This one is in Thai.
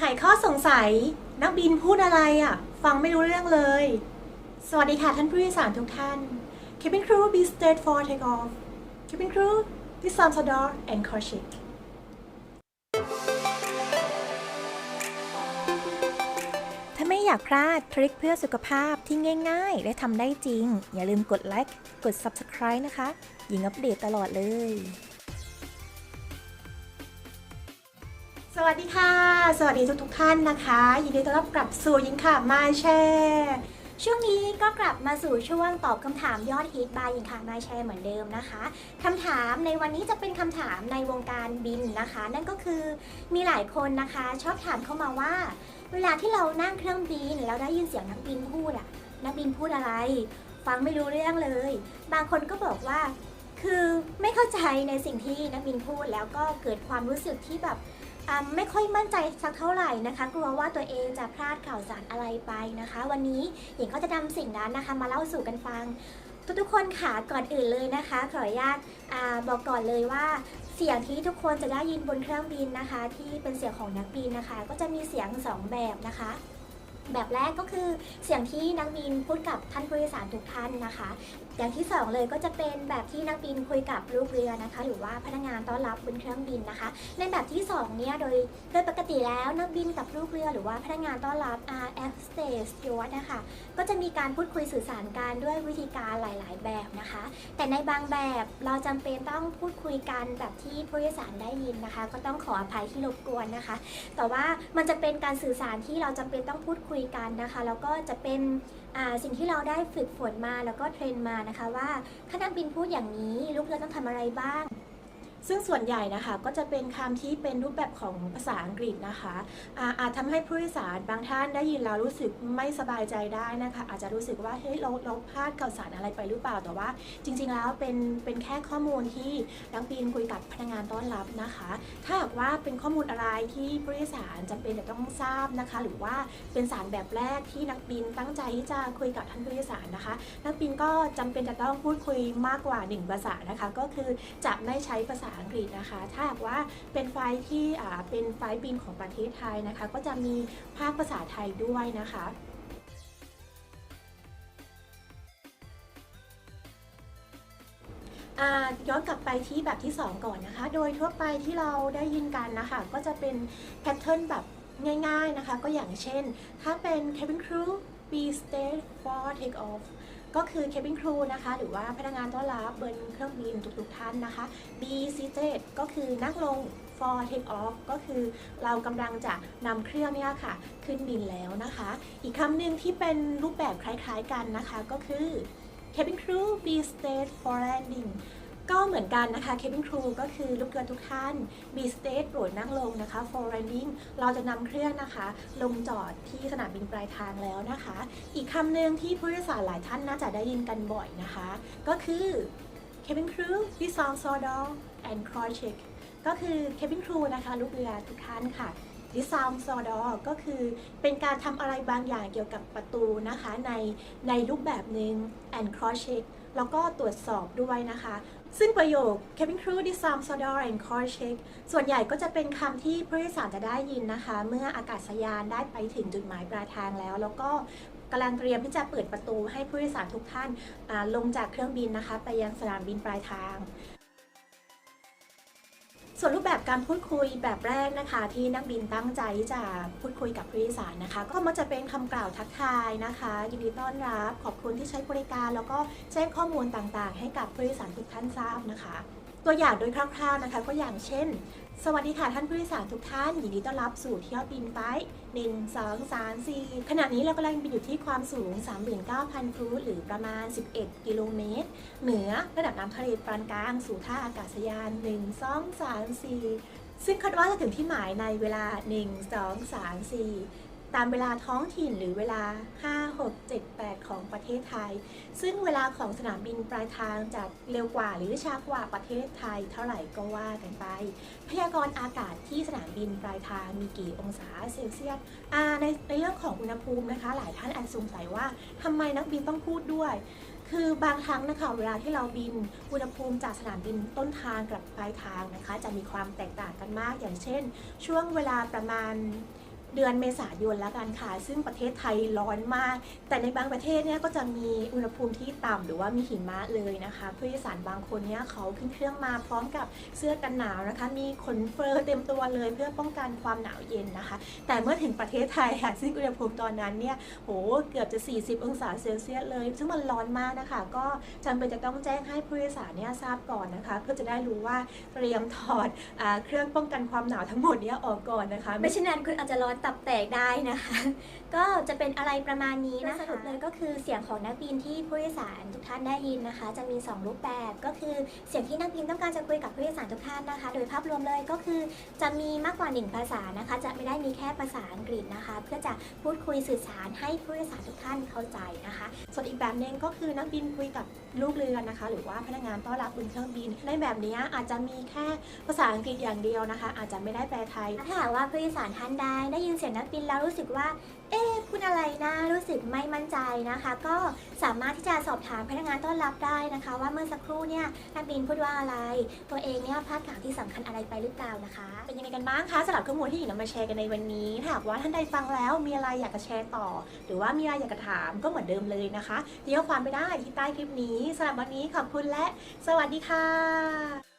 ไขข้อสงสัย นักบินพูดอะไรอะ ฟังไม่รู้เรื่องเลย สวัสดีค่ะท่านผู้โดยสารทุกท่าน Cabin crew be state for take off Cabin crew disarm the door and call check ถ้าไม่อยากพลาดทริคเพื่อสุขภาพที่ง่าย ๆ และทำได้จริง อย่าลืมกดไลค์ กด Subscribe นะคะ ยิงอัปเดตตลอดเลย สวัสดีค่ะ สวัสดีทุกทุกท่านนะคะ ยินดีต้อนรับกลับสู่ยิงค่ะมาแชร์ช่วงนี้ก็กลับมาสู่ช่วงตอบคำถามยอดฮิตบายหญิงค่ะมาแชร์เหมือนเดิมนะคะคำถามในวันนี้จะเป็นคำถามในวงการบินนะคะ นั่นก็คือมีหลายคนนะคะ ชอบถามเข้ามาว่า เวลาที่เรานั่งเครื่องบินแล้วได้ยินเสียงนักบินพูดอะนักบินพูดอะไร ฟังไม่รู้เรื่องเลย บางคนก็บอกว่า คือไม่เข้าใจในสิ่งที่นักบินพูดแล้วก็เกิดความรู้สึกที่แบบ ไม่ค่อยมั่นใจสักเท่าไหร่นะคะ กลัวว่าตัวเองจะพลาดข่าวสารอะไรไปนะคะ วันนี้หญิงก็จะนำสิ่งนั้นนะคะ มาเล่าสู่กันฟัง ทุกๆคนค่ะก่อนอื่นเลยนะคะ ขออนุญาตบอกก่อนเลยว่าเสียงที่ทุกคนจะได้ยินบนเครื่องบินนะคะ ที่เป็นเสียงของนักบินนะคะ ก็จะมีเสียงสองแบบนะคะ แบบแรกก็คือเสียงที่นักบินพูดกับท่านผู้โดยสารทุกท่านนะคะ อย่างที่สองเลยก็จะเป็นแบบที่นักบินคุยกับลูกเรือนะคะ หรือว่าพนักงานต้อนรับบนเครื่องบินนะคะ ในแบบที่สองเนี่ยโดยโดยปกติแล้วนักบินกับลูกเรือ หรือว่าพนักงานต้อนรับ R F Stage Steward นะคะก็จะมีการพูดคุยสื่อสารกันด้วยวิธีการหลาย ๆ แบบนะคะ แต่ในบางแบบเราจำเป็นต้องพูดคุยกันแบบที่ผู้โดยสารได้ยินนะคะ ก็ต้องขออภัยที่รบกวนนะคะ แต่ว่ามันจะเป็นการสื่อสารที่เราจำเป็นต้องพูดคุยกันนะคะ แล้วก็จะเป็น สิ่งที่เราได้ฝึกฝนมาแล้วก็เทรนมานะคะว่าถ้านักบินพูดอย่างนี้ลูกเรือต้องทำอะไรบ้าง ซึ่งส่วนใหญ่นะคะก็จะเป็นคำที่เป็นรูปแบบของภาษาอังกฤษนะคะอาอาจทำให้ผู้โดยสารบางท่านได้ยินแล้วรู้สึกไม่สบายใจได้นะคะ อาจจะรู้สึกว่าเฮ้ยเราเราพลาดข่าวสารอะไรไปหรือเปล่าแต่ว่า จริง ๆ แล้วเป็นเป็นแค่ข้อมูลที่นักบินคุยกับพนักงานต้อนรับนะคะ ถ้าหากว่าเป็นข้อมูลอะไรที่ผู้โดยสารจำเป็นจะต้องทราบนะคะ หรือว่าเป็นสารแบบแรกที่นักบินตั้งใจที่จะคุยกับท่านผู้โดยสารนะคะ นักบินก็จำเป็นจะต้องพูดคุยมากกว่า 1 ภาษานะคะ ก็คือจะไม่ใช้ภาษาอังกฤษนะคะ ถ้าหากว่าเป็นไฟล์ที่เป็นไฟล์บินของประเทศไทยนะคะ ก็จะมีภาคภาษาไทยด้วยนะคะย้อนกลับไปที่แบบที่ 2 ก่อนนะคะ โดยทั่วไปที่เราได้ยินกันนะคะ ก็จะเป็นแพทเทิร์นแบบง่ายๆนะคะ ก็อย่างเช่น ถ้าเป็น cabin crew be stay for take off ก็คือเคบินครูนะคะ หรือว่าพนักงานต้อนรับบนเครื่องบินทุกๆท่านนะคะ be seated ก็คือนั่งลง for take off ก็คือเรากำลังจะนำเครื่องเนี่ยค่ะ ขึ้นบินแล้วนะคะ อีกคำหนึ่งที่เป็นรูปแบบคล้ายๆกันนะคะ ก็คือ cabin crew be stage for landing ก็เหมือนกันนะคะ cabin crew ก็คือลูกเรือทุกท่าน be state โปรดนั่งลงนะคะ for landing เราจะนำเครื่องนะคะ ลงจอดที่สนามบินปลายทางแล้วนะคะ อีกคำหนึ่งที่ผู้โดยสารหลายท่านน่าจะได้ยินกันบ่อยนะคะ ก็คือ cabin crew disarm saw door and cross check ก็คือ cabin crew นะคะ ลูกเรือทุกท่านค่ะ disarm saw door ก็คือเป็นการทำอะไรบางอย่างเกี่ยวกับประตูนะคะในในรูปแบบหนึ่ง and cross check แล้วก็ตรวจสอบด้วยนะคะ ซึ่งประโยค cabin crew disarm saw door and cross check ส่วนใหญ่ก็จะเป็นคำที่ผู้โดยสารจะได้ยินนะคะ เมื่ออากาศยานได้ไปถึงจุดหมายปลายทางแล้ว แล้วก็กำลังเตรียมที่จะเปิดประตูให้ผู้โดยสารทุกท่านลงจากเครื่องบินนะคะ ไปยังสนามบินปลายทาง ส่วนรูปแบบการพูดคุยแบบแรกนะคะ ที่นักบินตั้งใจจะพูดคุยกับผู้โดยสารนะคะ ก็มักจะเป็นคำกล่าวทักทายนะคะ ยินดีต้อนรับขอบคุณที่ใช้บริการ แล้วก็แจ้งข้อมูลต่างๆ ให้กับผู้โดยสารทุกท่านทราบนะคะ ตัวอย่างโดยคร่าวๆนะคะก็อย่างเช่น สวัสดีค่ะท่านผู้โดยสารทุกท่านยินดีต้อนรับสู่เที่ยวบินไฟ1 2 3 4ขณะนี้เรากำลังบินอยู่ที่ความสูง 39,000 ฟุตหรือประมาณ 11 กิโลเมตร เหนือระดับน้ำทะเลปานกลางสู่ท่าอากาศยาน 1 2 3 4ซึ่งคาดว่าจะถึงที่หมายในเวลา 1 2 3 4 ตามเวลาท้องถิ่นหรือเวลา 5 6 7 8 ของประเทศไทย ซึ่งเวลาของสนามบินปลายทางจะเร็วกว่าหรือช้ากว่าประเทศไทยเท่าไหร่ก็ว่ากันไป พยากรณ์อากาศที่สนามบินปลายทางมีกี่องศาเซลเซียสในในเรื่องของอุณหภูมินะคะ หลายท่านอาจสงสัยว่าทำไมนักบินต้องพูดด้วยคือบางครั้งนะคะเวลาที่เราบินอุณหภูมิจากสนามบินต้นทางกับปลายทางนะคะ จะมีความแตกต่างกันมากอย่างเช่น ช่วงเวลาประมาณ เดือนเมษายนแล้วกันค่ะ ซึ่งประเทศไทยร้อนมาก แต่ในบางประเทศเนี่ยก็จะมีอุณหภูมิที่ต่ำหรือว่ามีหิมะเลยนะคะผู้โดยสารบางคนเนี่ยเขาขึ้นเครื่องมาพร้อมกับเสื้อกันหนาวนะคะ มีขนเฟอร์เต็มตัวเลยเพื่อป้องกันความหนาวเย็นนะคะ แต่เมื่อถึงประเทศไทยค่ะซึ่งอุณหภูมิตอนนั้นเนี่ยโหเกือบจะ 40 องศาเซลเซียสเลย ซึ่งมันร้อนมากนะคะ ก็จำเป็นจะต้องแจ้งให้ผู้โดยสารเนี่ยทราบก่อนนะคะ เพื่อจะได้รู้ว่าเตรียมถอดอเครื่องป้องกันความหนาวทั้งหมดเนี่ยออกก่อนนะคะ ไม่เช่นนั้นคุณอาจจะร้อนตับแตกได้นะคะ ก็จะเป็นอะไรประมาณนี้นะคะสรุปเลยก็คือเสียงของนักบินที่ผู้โดยสารทุกท่านได้ยินนะคะ จะมี 2 รูปแบบก็คือเสียงที่นักบินต้องการจะคุยกับผู้โดยสารทุกท่านนะคะ โดยภาพรวมเลยก็คือจะมีมากกว่า 1 ภาษานะคะ จะไม่ได้มีแค่ภาษาอังกฤษนะคะ เพื่อจะพูดคุยสื่อสารให้ผู้โดยสารทุกท่านเข้าใจนะคะ ส่วนอีกแบบหนึ่งก็คือนักบินคุยกับลูกเรือนะคะ หรือว่าพนักงานต้อนรับบนเครื่องบินในแบบนี้อาจจะมีแค่ภาษาอังกฤษอย่างเดียวนะคะ อาจจะไม่ได้แปลไทยถ้าหากว่าผู้โดยสารท่านใดได้ยินเสียงนักบินแล้วรู้สึกว่า เอ๊ะพูดอะไรนะ รู้สึกไม่มั่นใจนะคะ ก็สามารถที่จะสอบถามพนักงานต้อนรับได้นะคะ ว่าเมื่อสักครู่เนี่ยนักบินพูดว่าอะไร ตัวเองเนี่ยพลาดข่าวที่สำคัญอะไรไปหรือเปล่านะคะ เป็นยังไงกันบ้างคะสำหรับข้อมูลที่หญิงนำมาแชร์กันในวันนี้ถ้าหากว่าท่านใดฟังแล้วมีอะไรอยากจะแชร์ต่อ หรือว่ามีอะไรอยากจะถามก็เหมือนเดิมเลยนะคะเดี๋ยวความไปได้ที่ใต้คลิปนี้สำหรับวันนี้ขอบคุณและ สวัสดีค่ะ